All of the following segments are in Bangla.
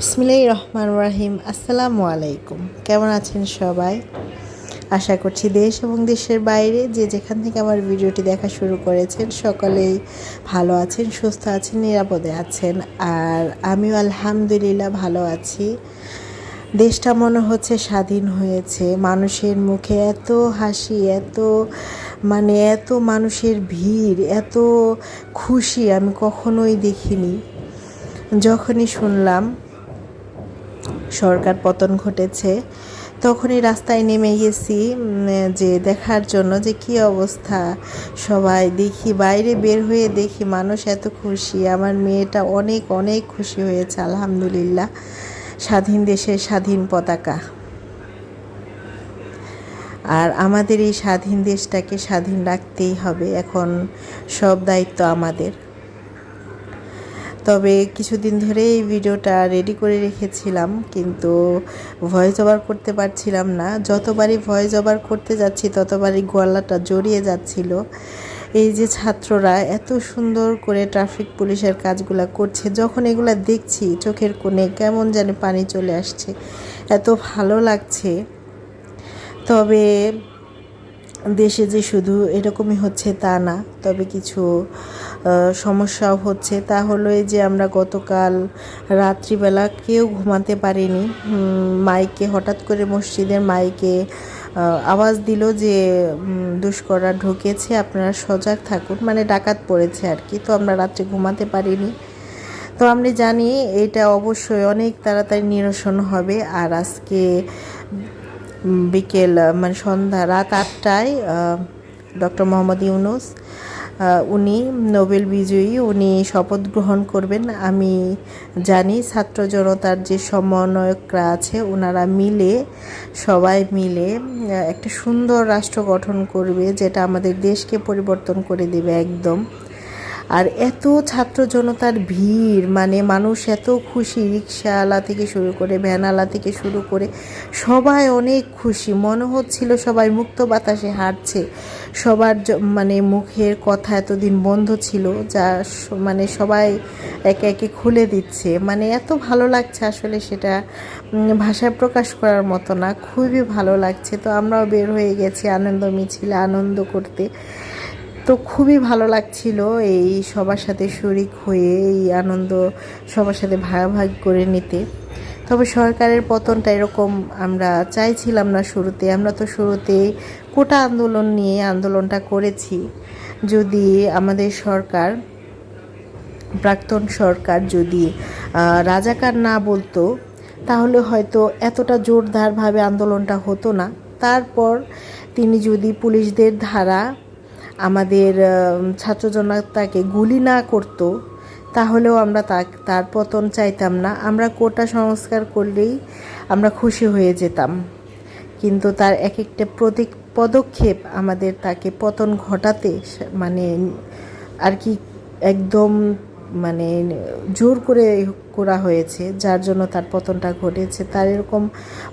বিসমিল্লাহির রহমান রাহিম আসসালামু আলাইকুম। কেমন আছেন সবাই? আশা করছি দেশ এবং দেশের বাইরে যে যেখান থেকে আমার ভিডিওটি দেখা শুরু করেছেন, সকলেই ভালো আছেন, সুস্থ আছেন, নিরাপদে আছেন। আর আমিও আলহামদুলিল্লাহ ভালো আছি। দেশটা মনে হচ্ছে স্বাধীন হয়েছে। মানুষের মুখে এত হাসি, এত মানে এত মানুষের ভিড়, এত খুশি আমি কখনোই দেখিনি। যখনই শুনলাম সরকার পতন ঘটেছে, তখনই রাস্তায় নেমে গেছি যে দেখার জন্য যে কি অবস্থা। সবাই দেখি, বাইরে বের হয়ে দেখি মানুষ এত খুশি। আমার মেয়েটা অনেক অনেক খুশি হয়েছে, আলহামদুলিল্লাহ। স্বাধীন দেশের স্বাধীন পতাকা। আর আমাদের এই স্বাধীন দেশটাকে স্বাধীন রাখতেই হবে, এখন সব দায়িত্ব আমাদের। তবে কিছুদিন ধরে এই ভিডিওটা রেডি করে রেখেছিলাম, কিন্তু ভয়েস ওভার করতে পারছিলাম না। যতবারই ভয়েস ওভার করতে যাচ্ছি, ততবারই গলাটা জড়িয়ে যাচ্ছিল। এই যে ছাত্ররা এত সুন্দর করে ট্রাফিক পুলিশের কাজগুলো করছে, যখন এগুলো দেখছি, চোখের কোণে কেমন যেন পানি চলে আসছে। এত ভালো লাগছে। তবে দেশে যে শুধু এরকমই হচ্ছে তা না, তবে কিছু সমস্যাও হচ্ছে। তা হলো এই যে আমরা গতকাল রাত্রিবেলা কেউ ঘুমাতে পারিনি মাইকে হঠাৎ করে মসজিদের মাইকে আওয়াজ দিল যে দুষ্করা ঢুকেছে, আপনারা সজাগ থাকুন। মানে ডাকাত পড়েছে আর কি, তো আমরা রাত্রে ঘুমাতে পারিনি। তো আমরা জানি এটা অবশ্যই অনেক তাড়াতাড়ি নিরসন হবে। আর আজকে বিকেল মানে সন্ধ্যা রাত আটটায় ডক্টর মোহাম্মদ ইউনুস উনি নোবেল বিজয়ী, উনি শপথ গ্রহণ করবেন। আমি জানি ছাত্র জনতার যে সমন্বয়করা আছে ওনারা মিলে, সবাই মিলে একটা সুন্দর রাষ্ট্র গঠন করবে, যেটা আমাদের দেশকে পরিবর্তন করে দেবে একদম। আর এত ছাত্র জনতার ভিড় মানে মানুষ এত খুশি, রিক্সাওয়ালা থেকে শুরু করে ভ্যানালা থেকে শুরু করে, সবাই অনেক খুশি। মনে হচ্ছিল সবাই মুক্ত বাতাসে হাঁটছে। সবার মানে মুখের কথা এতদিন বন্ধ ছিল, যা মানে সবাই একে একে খুলে দিচ্ছে। মানে এত ভালো লাগছে আসলে সেটা ভাষায় প্রকাশ করার মতো না। খুবই ভালো লাগছে। তো আমরাও বের হয়ে গেছি আনন্দ মিছিলে, আনন্দ করতে। তো খুবই ভালো লাগছিল এই সবার সাথে শরিক হয়ে, এই আনন্দ সবার সাথে ভাগাভাগি করে নিতে। তবে সরকারের পতনটা এরকম আমরা চাইছিলাম না শুরুতে। আমরা তো শুরুতে কোটা আন্দোলন নিয়ে আন্দোলনটা করেছি। যদি আমাদের সরকার, প্রাক্তন সরকার যদি রাজাকার না বলতো, তাহলে হয়তো এতটা জোরদারভাবে আন্দোলনটা হতো না। তারপর তিনি যদি পুলিশদের ধারা আমাদের আহ, ছাত্র জনতাকে গুলি না করতো তাহলেও আমরা তার পতন চাইতাম না। আমরা কোটা সংস্কার করলেই আমরা খুশি হয়ে যেতাম। কিন্তু তার এক একটা প্রতি পদক্ষেপ আমাদের তাকে পতন ঘটাতে মানে আর কি একদম মানে জোর করে করা হয়েছে যার জন্য তার পতনটা ঘটেছে। তার এরকম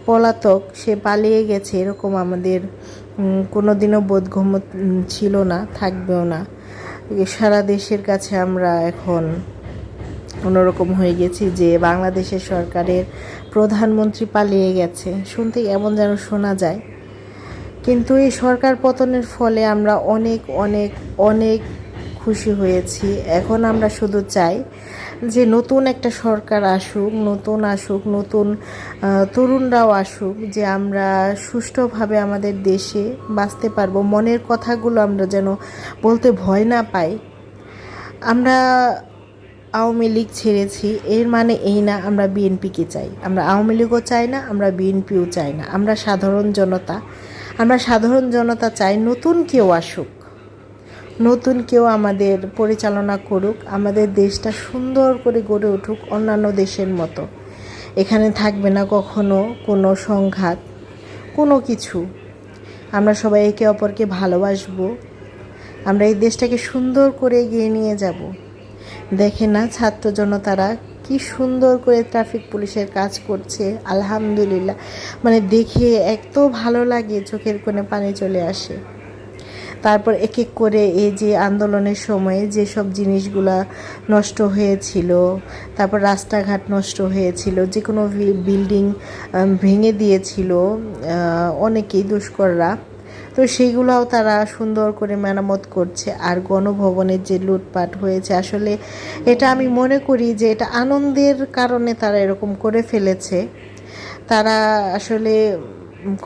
পলাতক সে পালিয়ে গেছে এরকম আমাদের উম, কোনোদিনও বোধগম্য ছিল না থাকবেও না। সারা দেশের কাছে আমরা এখন অন্যরকম হয়ে গেছি যে বাংলাদেশের সরকারের প্রধানমন্ত্রী পালিয়ে গেছে। শুনতে এমন যেন শোনা যায়। কিন্তু এই সরকার পতনের ফলে আমরা অনেক অনেক অনেক খুশি হয়েছি। এখন আমরা শুধু চাই যে নতুন একটা সরকার আসুক, নতুন আসুক, নতুন তরুণরাও আসুক, যে আমরা সুষ্ঠুভাবে আমাদের দেশে বাঁচতে পারব। মনের কথাগুলো আমরা যেন বলতে ভয় না পাই। আমরা আওয়ামী লীগ ছেড়েছি, এর মানে এই না আমরা বিএনপিকে চাই। আমরা আওয়ামী লীগও চাই না, আমরা বিএনপিও চাই না। আমরা সাধারণ জনতা, আমরা সাধারণ জনতা চাই নতুন কেউ আসুক। নতুন কেউ আমাদের পরিচালনা করুক, আমাদের দেশটা সুন্দর করে গড়ে উঠুক অন্যান্য দেশের মতো। এখানে থাকবে না কখনো কোনো সংঘাত, কোনো কিছু। আমরা সবাই একে অপরকে ভালোবাসবো। আমরা এই দেশটাকে সুন্দর করে এগিয়ে নিয়ে যাব। দেখে না ছাত্র জনতারা কি সুন্দর করে ট্রাফিক পুলিশের কাজ করছে, আলহামদুলিল্লাহ। মানে দেখে এত ভালো লাগে, চোখের কোণে পানি চলে আসে। তারপর এক এক করে এই যে আন্দোলনের সময়ে যেসব জিনিসগুলা নষ্ট হয়েছিল, তারপর রাস্তাঘাট নষ্ট হয়েছিল যে কোনো বিল্ডিং ভেঙে দিয়েছিল অনেকেই দুষ্কররা। তো সেইগুলোও তারা সুন্দর করে মেরামত করছে আর গণভবনের যে লুটপাট হয়েছে, আসলে এটা আমি মনে করি যে এটা আনন্দের কারণে তারা এরকম করে ফেলেছে। তারা আসলে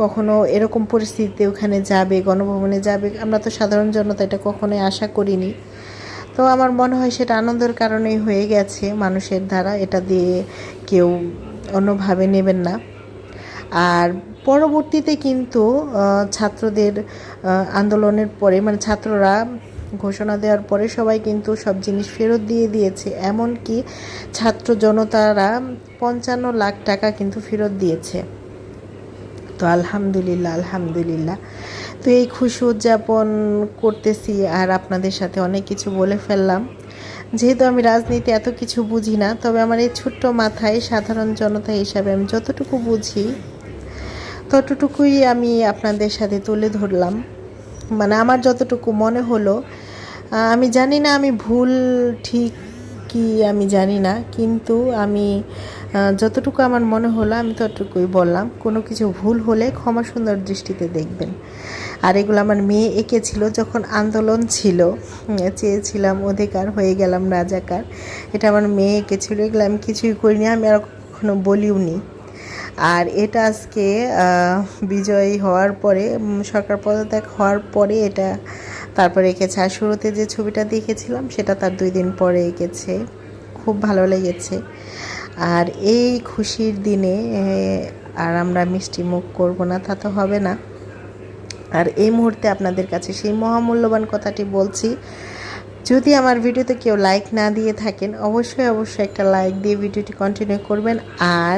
কখনো এরকম পরিস্থিতিতে ওখানে যাবে, গণভবনে যাবে, আমরা তো সাধারণ জনতা, এটা কখনোই আশা করিনি। তো আমার মনে হয় সেটা আনন্দের কারণেই হয়ে গেছে মানুষের দ্বারা, এটা দিয়ে কেউ অন্যভাবে নেবেন না। আর পরবর্তীতে কিন্তু ছাত্রদের আন্দোলনের পরে মানে ছাত্ররা ঘোষণা দেওয়ার পরে সবাই কিন্তু সব জিনিস ফেরত দিয়ে দিয়েছে। এমনকি ছাত্র জনতারা পঞ্চান্ন লাখ টাকা কিন্তু ফেরত দিয়েছে। তো আলহামদুলিল্লাহ আলহামদুলিল্লাহ। তো এই খুশি উদযাপন করতেছি আর আপনাদের সাথে অনেক কিছু বলে ফেললাম। যেহেতু আমি রাজনীতি এত কিছু বুঝি না, তবে আমার এই ছোট্ট মাথায় সাধারণ জনতা হিসাবে আমি যতটুকু বুঝি, ততটুকুই আমি আপনাদের সাথে তুলে ধরলাম। মানে আমার যতটুকু মনে হলো আমি জানি না আমি ভুল ঠিক কি আমি জানি না, কিন্তু আমি যতটুকু আমার মনে হলো, আমি ততটুকুই বললাম। কোনো কিছু ভুল হলে ক্ষমা সুন্দর দৃষ্টিতে দেখবেন। আর এগুলো আমার মেয়ে এঁকেছিল যখন আন্দোলন ছিল। চেয়েছিলাম অধিকার, হয়ে গেলাম রাজাকার। এটা আমার মেয়ে এঁকেছিল, এগুলো আমি কিছুই করিনি, আমি আর কখনো বলিও নি। আর এটা আজকে বিজয়ী হওয়ার পরে সরকার পদত্যাগ হওয়ার পরে এটা তারপরে এঁকেছে। আর শুরুতে যে ছবিটা দেখেছিলাম, সেটা তার দুই দিন পরে এঁকেছে। খুব ভালো লেগেছে। আর এই খুশির দিনে আর আমরা মিষ্টি মুখ করব না, তা তো হবে না। আর এই মুহূর্তে আপনাদের কাছে সেই মহামূল্যবান কথাটি বলছি, যদি আমার ভিডিওতে কেউ লাইক না দিয়ে থাকেন, অবশ্যই অবশ্যই একটা লাইক দিয়ে ভিডিওটি কন্টিনিউ করবেন। আর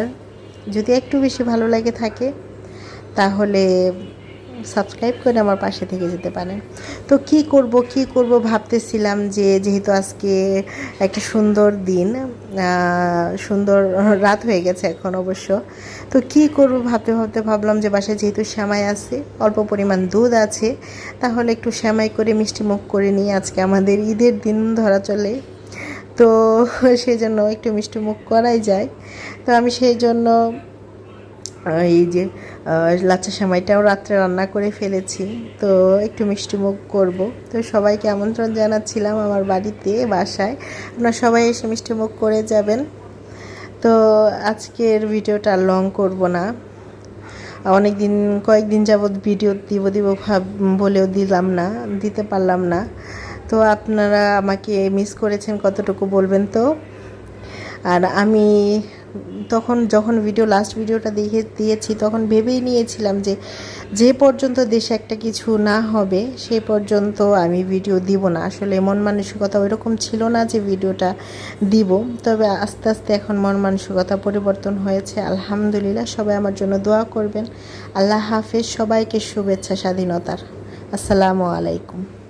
যদি একটু বেশি ভালো লাগে থাকে, তাহলে সাবস্ক্রাইব করে আমার পাশে থেকে যেতে পারেন। তো কি করব কি করব ভাবতেছিলাম যে যেহেতু আজকে একটা সুন্দর দিন সুন্দর রাত হয়ে গেছে এখন অবশ্য, তো কি করব ভাবতে ভাবতে ভাবলাম যে বাসায় যেহেতু শ্যামাই আছে, অল্প পরিমাণ দুধ আছে, তাহলে একটু শ্যামাই করে মিষ্টি মুখ করে নিয়ে আজকে আমাদের ঈদের দিন ধরা চলে। তো সেই জন্য একটু মিষ্টি মুখ করাই যায়। তো আমি সেই জন্য এই যে লাচ্চা সেমাইটাও রাত্রে রান্না করে ফেলেছি। তো একটু মিষ্টি মুখ করব। তো সবাইকে আমন্ত্রণ জানাচ্ছিলাম আমার বাড়িতে, বাসায়। আপনারা সবাই এসে মিষ্টি মুখ করে যাবেন। তো আজকের ভিডিওটা লং করব না। অনেক দিন কয়েকদিন যাবৎ ভিডিও দিব দিব ভাব, বলেও দিলাম না, দিতে পারলাম না। তো আপনারা আমাকে মিস করেছেন কতটুকু বলবেন তো? আর আমি তখন যখন ভিডিও লাস্ট ভিডিওটা দেখে, দিয়েছি, তখন ভেবেই নিয়েছিলাম যে যে পর্যন্ত দেশে একটা কিছু না হবে সেই পর্যন্ত আমি ভিডিও দিব না। আসলে মন মানসিকতা ওইরকম ছিল না যে ভিডিওটা দিব। তবে আস্তে আস্তে এখন মন মানসিকতা পরিবর্তন হয়েছে। আলহামদুলিল্লাহ, সবাই আমার জন্য দোয়া করবেন। আল্লাহ হাফেজ, সবাইকে শুভেচ্ছা স্বাধীনতার। আসসালামু আলাইকুম।